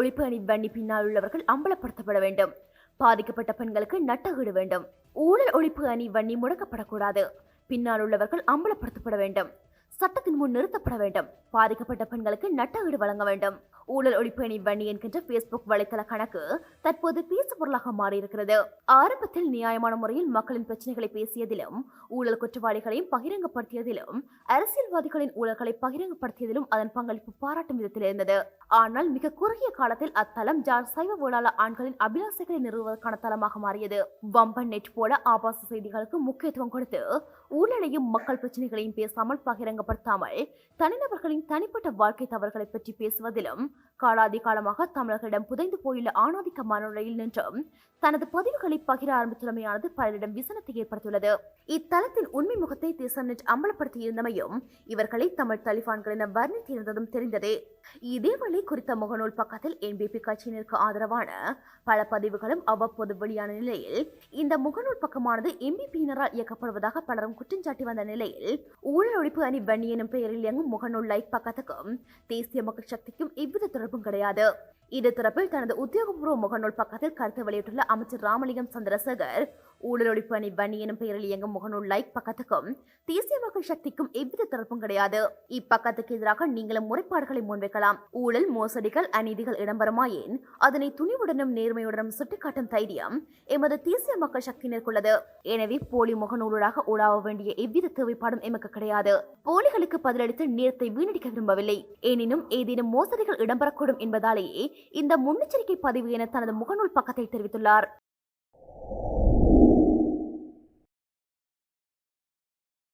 ஒழிப்பு அணி வன்னி பின்னால் உள்ளவர்கள் அம்பலப்படுத்தப்பட வேண்டும். பாதிக்கப்பட்ட பெண்களுக்கு நட்டகீடு வேண்டும். ஊழல் ஒழிப்பு அணி வன்னி முடக்கப்படக்கூடாது. பின்னால் உள்ளவர்கள் அம்பலப்படுத்தப்பட வேண்டும். சட்டத்தின் முன் நிறுத்தப்பட வேண்டும். பாதிக்கப்பட்ட பெண்களுக்கு நட்டகீடு வழங்க வேண்டும். ஊழல் ஒழிப்பு அணி வன்னி என்கின்ற பேஸ்புக் வலைத்தள கணக்கு தற்போது பேசு பொருளாக மாறியிருக்கிறது. ஆரம்பத்தில் நியாயமான முறையில் மக்களின் பிரச்சனைகளை பேசியதிலும் ஊழல் குற்றவாளிகளையும் பகிரங்கப்படுத்தியதிலும் அரசியல்வாதிகளின் ஊழல்களை பகிரங்கப்படுத்தியதிலும் அதன் பங்களிப்பு பாராட்டும் விதத்தில் இருந்தது. ஆனால் மிக குறுகிய காலத்தில் அத்தலம் ஜார் சைவ ஊழல ஆண்களின் அபிலாசைகளை நிறுவுவதற்கான தளமாக மாறியது. வம்பன் நெட் போல ஆபாச செய்திகளுக்கு முக்கியத்துவம் கொடுத்து ஊழலையும் மக்கள் பிரச்சனைகளையும் பேசாமல் பகிரங்கப்படுத்தாமல் தனிநபர்களின் தனிப்பட்ட வாழ்க்கை தவறுகளை பற்றி பேசுவதிலும் காலாதி காலமாக தமிழர்களிடம் புதைந்து போயுள்ள ஆணாதிக்க மனநிலையில் நின்றும். தனது பதிவுகளை பகிர ஆரம்பித்துள்ளமையானது பலரிடம் விசனத்தை ஏற்படுத்தியுள்ளது. இத்தலத்தின் உண்மை முகத்தை தேசம் நெட் அம்பலப்படுத்தியிருந்தமையும் இவர்களை தமிழ் தலிபான்கள் என வர்ணித்திருந்ததும் தெரிந்ததே. இதேவேளை குறித்த முகநூல் பக்கத்தில் என்பிபி கட்சியினருக்கு ஆதரவான பல பதிவுகளும் அவ்வப்போது வெளியான நிலையில் இந்த முகநூல் பக்கமானது எம்பிபியினரால் இயக்கப்படுவதாக பலரும் குற்றஞ்சாட்டி வந்த நிலையில் ஊழல் ஒழிப்பு அணி வன்னி எனும் பெயரில் இயங்கும் முகநூல் லைக் பக்கத்துக்கும் தேசிய மக்கள் சக்திக்கும் இவ்வித தொடர்பும் கிடையாது. இது தரப்பில் தனது உத்தியோகபூர்வ முகநூல் பக்கத்தில் கருத்து வெளியிட்டுள்ள அமைச்சர் ராமலிங்கம் சந்திரசேகர் ஊழலொழிப்பு அணி வன்னி எனும் பெயரில் இயங்கும் முகநூல் லைக் பக்கத்துக்கும் தேசிய மக்கள் சக்திக்கும் எவ்வித தொடர்பும் கிடையாது. இப்பக்கத்துக்கு எதிராக நீங்களும் முறைப்பாடுகளை முன்வைக்கலாம். ஊழல் மோசடிகள் அநீதிகள் இடம்பெறுமாயின் அதனை துணிவுடனும் நேர்மையுடனும் சுட்டிக்காட்டும் தைரியம் எமது தேசிய மக்கள் சக்தியினருக்குள்ளது எனவே போலி முகநூலாக உலாவ வேண்டிய எவ்வித தேவைப்பாடும் எமக்கு கிடையாது. போலிகளுக்கு பதிலளித்து நேரத்தை வீணடிக்க விரும்பவில்லை. எனினும் ஏதேனும் மோசடிகள் இடம்பெறக்கூடும் என்பதாலேயே இந்த முன்னெச்சரிக்கை பதிவு என தனது முகநூல் பக்கத்தை தெரிவித்துள்ளார்.